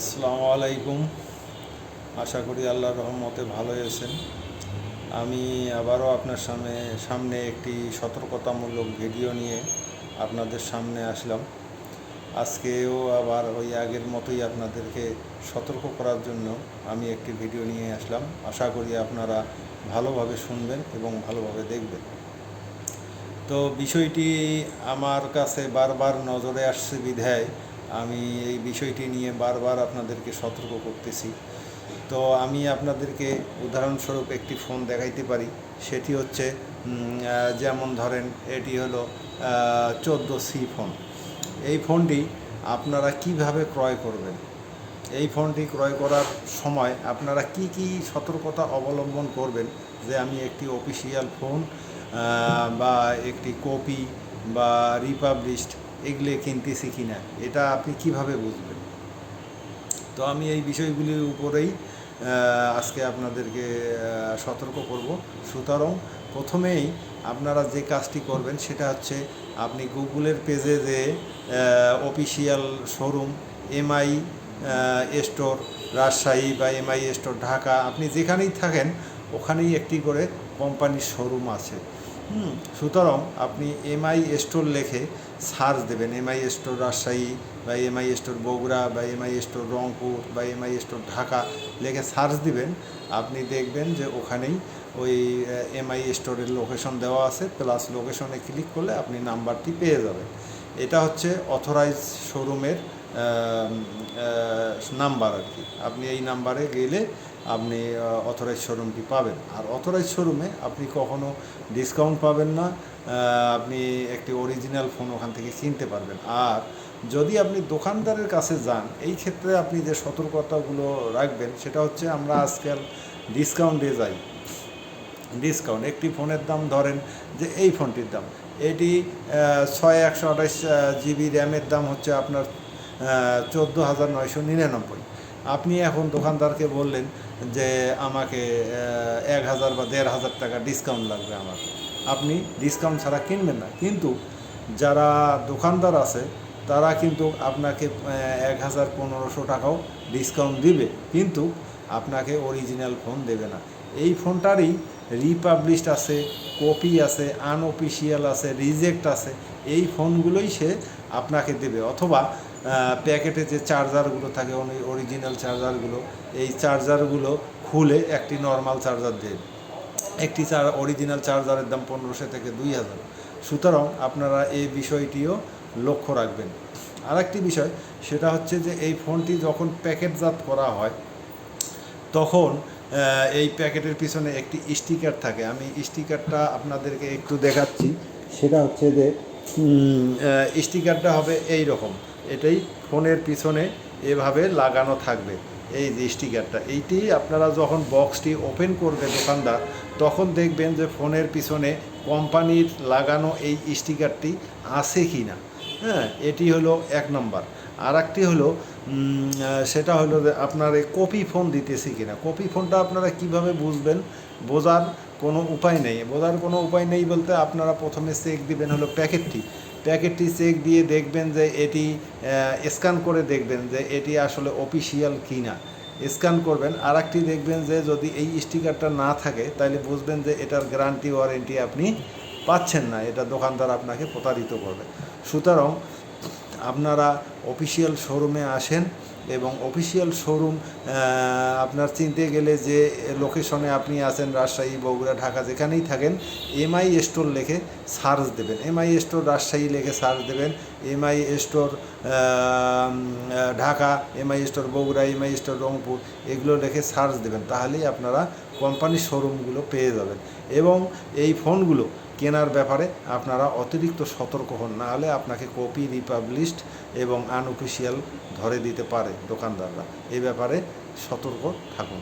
আসসালামু আলাইকুম। আশা করি আল্লাহর রহমতে ভালো আছেন। আমি আবারও আপনার সামনে সামনে একটি সতর্কতামূলক ভিডিও নিয়ে আপনাদের সামনে আসলাম। আজকেও আবার ওই আগের মতোই আপনাদেরকে সতর্ক করার জন্য আমি একটি ভিডিও নিয়ে আসলাম। আশা করি আপনারা ভালোভাবে শুনবেন এবং ভালোভাবে দেখবেন। তো বিষয়টি আমার কাছে বারবার নজরে আসছে বিধায় আমি এই বিষয়টি নিয়ে বারবার আপনাদেরকে সতর্ক করতেছি। তো আমি আপনাদেরকে উদাহরণস্বরূপ একটি ফোন দেখাইতে পারি। সেটি হচ্ছে যেমন ধরেন এটি হলো চোদ্দ সি ফোন। এই ফোনটি আপনারা কীভাবে ক্রয় করবেন? এই ফোনটি ক্রয় করার সময় আপনারা কি কি সতর্কতা অবলম্বন করবেন? যে আমি একটি অফিসিয়াল ফোন বা একটি কপি বা রিপাবলিশড এগুলি কিনতেছি কি না এটা আপনি কীভাবে বুঝবেন? তো আমি এই বিষয়গুলির উপরেই আজকে আপনাদেরকে সতর্ক করব। সুতরাং প্রথমেই আপনারা যে কাজটি করবেন সেটা হচ্ছে আপনি গুগলের পেজে যে official showroom, Mi store, Rajshahi বা এমআই স্টোর, ঢাকা, আপনি যেখানেই থাকেন, ওখানেই একটি করে কোম্পানির শোরুম আছে। হুম। সুতরাং আপনি এমআই স্টোর লেখে সার্চ দেবেন। এমআই স্টোর রাজশাহী বা এমআই স্টোর বগুড়া বা এমআই স্টোর রংপুর বা এমআই স্টোর ঢাকা লেখে সার্চ দিবেন। আপনি দেখবেন যে ওখানেই ওই এমআই স্টোরের লোকেশন দেওয়া আছে। প্লাস লোকেশনে ক্লিক করলে আপনি নাম্বারটি পেয়ে যাবেন। এটা হচ্ছে অথরাইজ শোরুমের নাম্বার আর কি। আপনি এই নাম্বারে গেলে আপনি অথরাইজ শোরুমটি পাবেন। আর অথরাইজ শোরুমে আপনি কখনো ডিসকাউন্ট পাবেন না। আপনি একটি অরিজিনাল ফোন ওখান থেকে কিনতে পারবেন। আর যদি আপনি দোকানদারের কাছে যান, এই ক্ষেত্রে আপনি যে সতর্কতাগুলো রাখবেন, সেটা হচ্ছে আমরা আজকাল ডিসকাউন্টে যাই। ডিসকাউন্ট একটি ফোনের দাম ধরেন যে এই ফোনটির দাম। এটি ছয় একশো আঠাশ জিবি র্যামের দাম হচ্ছে আপনার চোদ্দ হাজার নয়শো নিরানব্বই। আপনি এখন দোকানদারকে বললেন যে আমাকে এক হাজার বা দেড় হাজার টাকা ডিসকাউন্ট লাগবে আমার আপনি ডিসকাউন্ট ছাড়া কিনবেন না। কিন্তু যারা দোকানদার আছে, তারা কিন্তু আপনাকে এক হাজার পনেরোশো টাকাও ডিসকাউন্ট দিবে। কিন্তু আপনাকে অরিজিনাল ফোন দেবে না। এই ফোনটারই রিপাবলিশড আছে কপি আছে আনঅফিসিয়াল আছে রিজেক্ট আছে। এই ফোনগুলোই সে আপনাকে দেবে। অথবা প্যাকেটে যে চার্জারগুলো থাকে অরিজিনাল চার্জারগুলো, এই চার্জারগুলো খুলে একটি নর্মাল চার্জার দেবে একটি চার অরিজিনাল চার্জারের দাম পনেরোশো থেকে দুই হাজার। সুতরাং আপনারা এই বিষয়টিও লক্ষ্য রাখবেন। আরেকটি বিষয়, সেটা হচ্ছে যে এই ফোনটি যখন প্যাকেটজাত করা হয়, তখন এই প্যাকেটের পিছনে একটি স্টিকার থাকে। আমি স্টিকারটা আপনাদেরকে একটু দেখাচ্ছি। সেটা হচ্ছে যে স্টিকারটা হবে এই রকম এটাই ফোনের পিছনে এভাবে লাগানো থাকবে, এই যে স্টিকারটা এইটি আপনারা যখন বক্সটি ওপেন করবে দোকানদার, তখন দেখবেন যে ফোনের পিছনে কোম্পানির লাগানো এই স্টিকারটি আছে কি না। হ্যাঁ এটি হলো এক নম্বর। আর একটি হলো সেটা হলো যে আপনার এই কপি ফোন দিতেছি কিনা কপি ফোনটা আপনারা কীভাবে বুঝবেন? বোঝার কোনো উপায় নেই। বোঝার কোনো উপায় নেই বলতে আপনারা প্রথমে চেক দিবেন হলো প্যাকেটটি। প্যাকেটটি চেক দিয়ে দেখবেন যে এটি স্ক্যান করে দেখবেন যে এটি আসলে অফিসিয়াল কি না স্ক্যান করবেন আর একটি দেখবেন যে যদি এই স্টিকারটা না থাকে তাহলে বুঝবেন যে এটার গ্যারান্টি, ওয়ারেন্টি আপনি পাচ্ছেন না, এটা দোকানদার আপনাকে প্রতারিত করবে। সুতরাং আপনারা অফিসিয়াল শোরুমে আসেন এবং অফিসিয়াল শোরুম আপনার চিনতে গেলে যে লোকেশনে আপনি আছেন রাজশাহী, বগুড়া, ঢাকা, যেখানেই থাকেন এমআই স্টোর লেখে সার্চ দেবেন। এমআই স্টোর রাজশাহী লেখে সার্চ দেবেন। Mi store Dhaka Mi store Bogura Mi store Rangpur, এগুলো লিখে সার্চ দেবেন। তাহলেই আপনারা কোম্পানির শোরুমগুলো পেয়ে যাবেন। এবং এই ফোনগুলো কেনার ব্যাপারে আপনারা অতিরিক্ত সতর্ক হন না হলে আপনাকে কপি রিপাবলিশড এবং আনঅফিসিয়াল ধরে দিতে পারে দোকানদাররা। এ ব্যাপারে সতর্ক থাকুন।